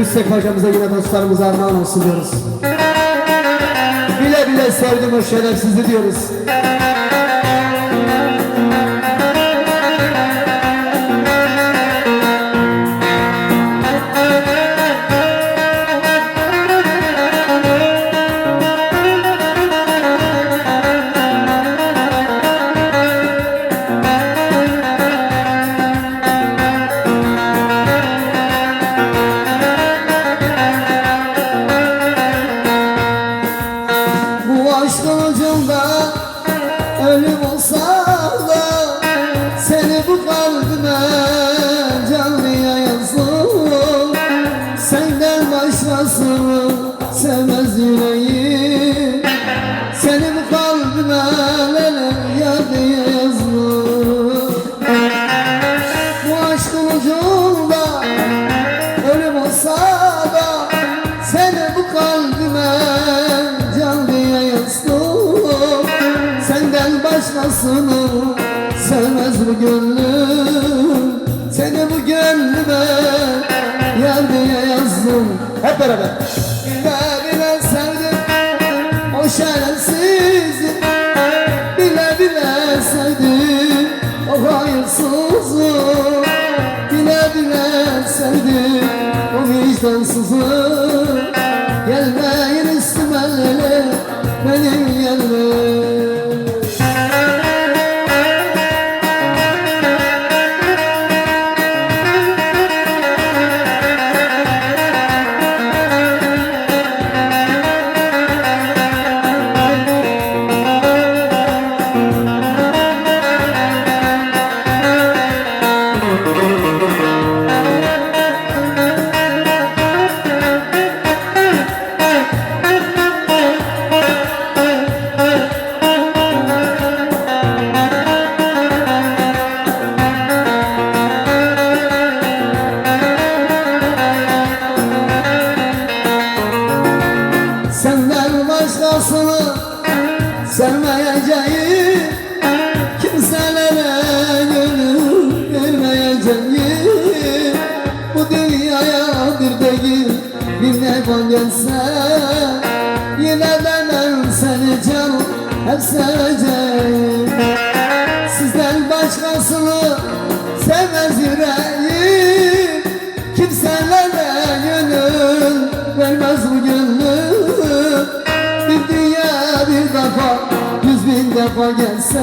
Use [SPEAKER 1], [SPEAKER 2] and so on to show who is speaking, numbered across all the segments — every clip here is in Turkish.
[SPEAKER 1] Üstek hocamıza yine dostlarımıza armağan olsun diyoruz. Bile bile sevdim o şerefsizi diyoruz. Aşkın ucunda ölüm olsa da Seni bu kalbime canlıya yazdım Senden başkasını sevmez yüreğim. Seni bu kalbime yar diye yazdım Bu aşkın ucunda ölüm olsa başkasını sevmez bu gönlüm? Seni bu gönlüme yar diye yazdım. Hep beraber. Bile bile sevdim o şerefsizi Bile bile sevdim o hayırsızı Bile bile sevdim o vicdansızı defa gelse Yine de ben seni canım hep seveceğim. Sizden başkasını sevmez yüreğim. Kimselere gönül vermez bu gönlüm. Bir dünya bir defa yüz bin defa gelse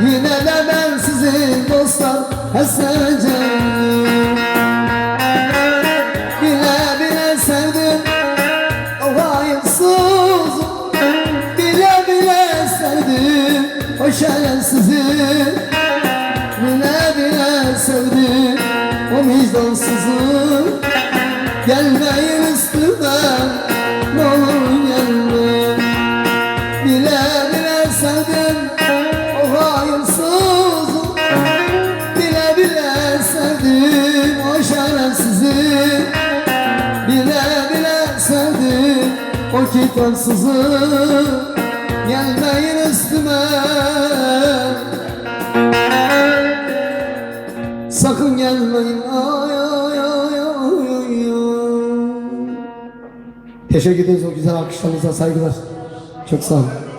[SPEAKER 1] Yine de ben sizi dostlar hep şerefsizi Bile bile sevdim o vicdansızı. Gelmeyin üstüme ne olur gelme Bile bile sevdim o hayırsız Bile bile sevdim o şerefsizi. Bile bile sevdim o kitapsızı Gelmeyin üstüme. Sakın gelmeyin. Ay ay ay ay ay Teşekkür ederiz o güzel alkışlarınıza. Saygılar. Çok sağ olun